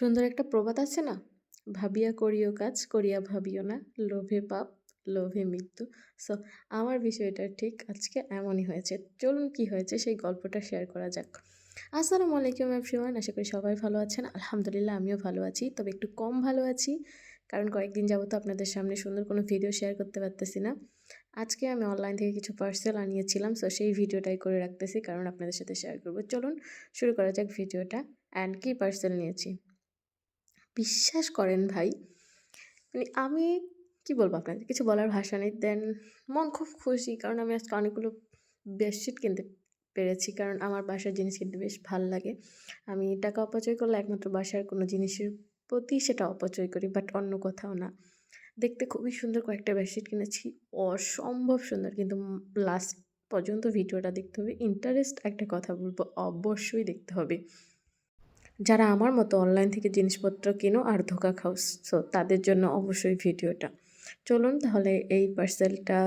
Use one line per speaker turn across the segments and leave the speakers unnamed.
সুন্দর একটা প্রবাদ আছে না? ভাবিয়া করিও কাজ, করিয়া ভাবিও না। লোভে পাপ, লোভে মৃত্যু। সো, আমার বিষয়টা ঠিক আজকে এমনই হয়েছে। চলুন কি হয়েছে সেই গল্পটা শেয়ার করা যাক। আসসালামু আলাইকুম এভরিওয়ান আশা করি সবাই ভালো আছেন। আলহামদুলিল্লাহ, আমিও ভালো আছি, তবে একটু কম ভালো আছি। কারণ কয়েকদিন যাবত আপনাদের সামনে সুন্দর কোনো ভিডিও শেয়ার করতে পারতেছি না। আজকে আমি অনলাইন থেকে কিছু পার্সেল আনিয়েছিলাম সো সেই ভিডিওটাই করে রাখতেছি, কারণ আপনাদের সাথে শেয়ার করব। চলুন, শুরু করা যাক ভিডিওটা অ্যান্ড কী পার্সেল নিয়েছি? বিশ্বাস করেন ভাই। মানে আমি কি বলব আপনাদের কিছু বলার ভাষা নেই। দেন মন খুব খুশি, কারণ আমি আজকে অনেকগুলো বেডশিট কিনতে পেরেছি, কারণ আমার বাসার জিনিস কিনতে বেশ ভালো লাগে। আমি টাকা অপচয় করলে একমাত্র বাসার কোনো জিনিসের প্রতি সেটা অপচয় করি বাট অন্য কোথাও না। দেখতে খুবই সুন্দর কয়েকটা বেডশিট কিনেছি, অসম্ভব সুন্দর। কিন্তু লাস্ট পর্যন্ত ভিডিওটা দেখতে হবে। ইন্টারেস্ট একটা কথা বলব, অবশ্যই দেখতে হবে। যারা আমার মতো অনলাইন থেকে জিনিসপত্র কিনো আর ধোকা খাও সো তাদের জন্য অবশ্যই ভিডিওটা। চলুন তাহলে এই পার্সেলটা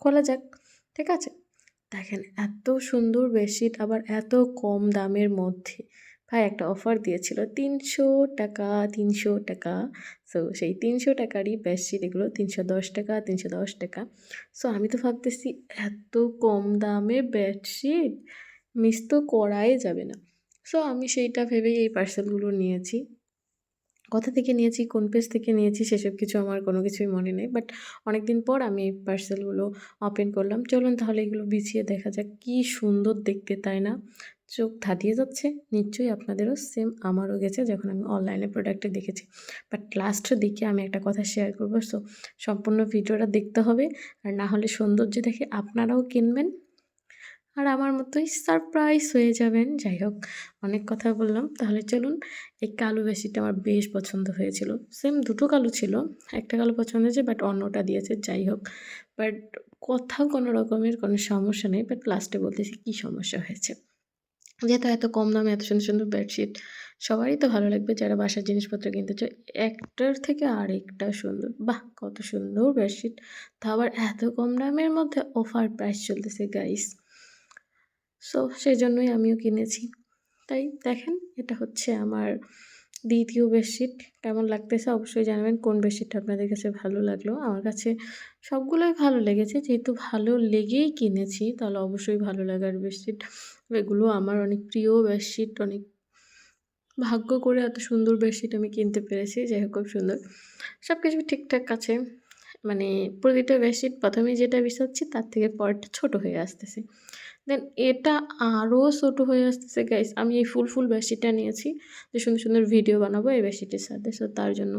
খোলা যাক, ঠিক আছে? দেখেন এত সুন্দর বেডশিট আবার এত কম দামের মধ্যে। ভাই, একটা অফার দিয়েছিল, তিনশো টাকা তিনশো টাকা। সো সেই তিনশো টাকারই বেডশিট এগুলো তিনশো দশ টাকা, তিনশো দশ টাকা। সো আমি তো ভাবতেছি, এত কম দামে বেডশিট মিস তো করাই যাবে না। সো আমি সেইটা ভেবেই এই পার্সেলগুলো নিয়েছি। কোথা থেকে নিয়েছি, কোন পেজ থেকে নিয়েছি, সেসব কিছু আমার কোনো কিছুই মনে নেই। বাট অনেক দিন পর আমি এই পার্সেলগুলো ওপেন করলাম। চলুন তাহলে এগুলো বিছিয়ে দেখা যাক কী সুন্দর দেখতে, তাই না? চোখ ধাঁধিয়ে যাচ্ছে। নিশ্চয়ই আপনাদেরও সেম আমারও গেছে যখন আমি অনলাইনে প্রোডাক্টে দেখেছি। বাট লাস্ট দিকে আমি একটা কথা শেয়ার করব। সো সম্পূর্ণ ভিডিওটা দেখতে হবে। আর না হলে সৌন্দর্য দেখে আপনারাও কিনবেন। আর আমার মতোই সারপ্রাইজ হয়ে যাবেন। যাই হোক, অনেক কথা বললাম। তাহলে চলুন, এই কালো বেশিটা আমার বেশ পছন্দ হয়েছিল। সেম দুটো কালো ছিল, একটা কালো পছন্দ হয়েছে বাট অন্যটা দিয়েছে, যাই হোক। বাট কোথাও কোনো রকমের কোনো সমস্যা নেই বাট লাস্টে বলতেছি কী সমস্যা হয়েছে। যেহেতু এত কম দামে এত সুন্দর সুন্দর বেডশিট সবারই তো ভালো লাগবে। যারা বাসার জিনিসপত্র কিনতে চায়, একটার থেকে আরেকটা সুন্দর, বাহ, কত সুন্দর বেডশিট তা আবার এত কম দামের মধ্যে অফার প্রাইস চলতেছে গাইস সো সেই জন্যই আমিও কিনেছি। তাই দেখেন, এটা হচ্ছে আমার দ্বিতীয় বেডশিট। কেমন লাগতেছে অবশ্যই জানাবেন, কোন বেডশিটটা আপনাদের কাছে ভালো লাগল? আমার কাছে সবগুলোই ভালো লেগেছে। যেহেতু ভালো লেগেই কিনেছি, তাহলে অবশ্যই ভালো লাগার বেডশিট। এগুলো আমার অনেক প্রিয় বেডশিট, অনেক ভাগ্য করে এত সুন্দর বেডশিট আমি কিনতে পেরেছি। যাই হোক, খুব সুন্দর। সব কিছু ঠিকঠাক আছে। মানে প্রতিটা বেডশিট প্রথমে যেটা বিছাচ্ছি, তার থেকে পরটা ছোট হয়ে আসতেছে। দেন এটা আরও ছোটো হয়ে আসতেছে গাইস আমি এই ফুল ফুল বেডশিটটা নিয়েছি। যে সুন্দর সুন্দর ভিডিও বানাবো এই বেডশিটের সাথে। সো তার জন্য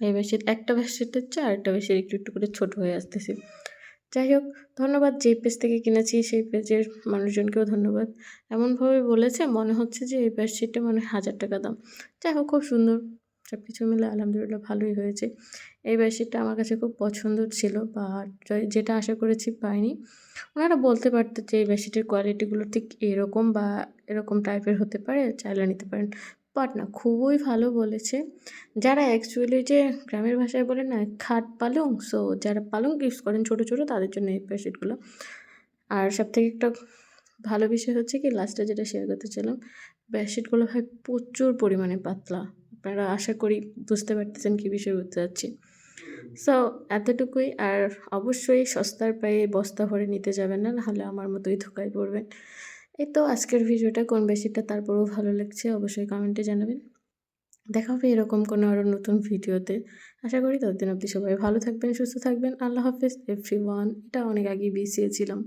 এই বেডশিট একটা বেডশিটের চেয়ে আরেকটা বেডশিট একটু একটু করে ছোটো হয়ে আসতেছে। যাই হোক, ধন্যবাদ। যেই পেজ থেকে কিনেছি, সেই পেজের মানুষজনকেও ধন্যবাদ। এমনভাবে বলেছে, মনে হচ্ছে যে এই বেডশিটটা মানে হাজার টাকা দাম। যাই হোক, খুব সুন্দর। সব কিছু মিলে আলহামদুলিল্লাহ ভালোই হয়েছে। এই বেডশিটটা আমার কাছে খুব পছন্দ ছিল বা যেটা আশা করেছি পাইনি। ওনারা বলতে পারতো যে এই বেডশিটের কোয়ালিটিগুলো ঠিক এরকম বা এরকম টাইপের হতে পারে, চাইলে নিতে পারেন। বাট না, খুবই ভালো বলেছে। যারা অ্যাকচুয়ালি যে গ্রামের ভাষায় বলে না, খাট পালং, সো যারা পালং ইউজ করেন ছোটো ছোটো, তাদের জন্য এই বেডশিটগুলো। আর সব থেকে একটা ভালো বিষয় হচ্ছে কি লাস্টে যেটা শেয়ার করতে চাইলাম, বেডশিটগুলো হয় প্রচুর পরিমাণে পাতলা। আপনারা আশা করি বুঝতে পারতেছেন কী বিষয় বলতে যাচ্ছি সো এতটুকুই আর অবশ্যই সস্তার পায়ে বস্তা ভরে নিতে যাবেন না, নাহলে আমার মতোই ধোকায় পড়বেন। এই তো আজকের ভিডিওটা কোন বেশিটা তারপরেও ভালো লাগছে অবশ্যই কমেন্টে জানাবেন। দেখা হবে এরকম কোনো আরও নতুন ভিডিওতে। আশা করি ততদিন অবধি সবাই ভালো থাকবেন, সুস্থ থাকবেন। আল্লাহ হাফিজ এভরি ওয়ান এটা অনেক আগেই বিছিয়েছিলাম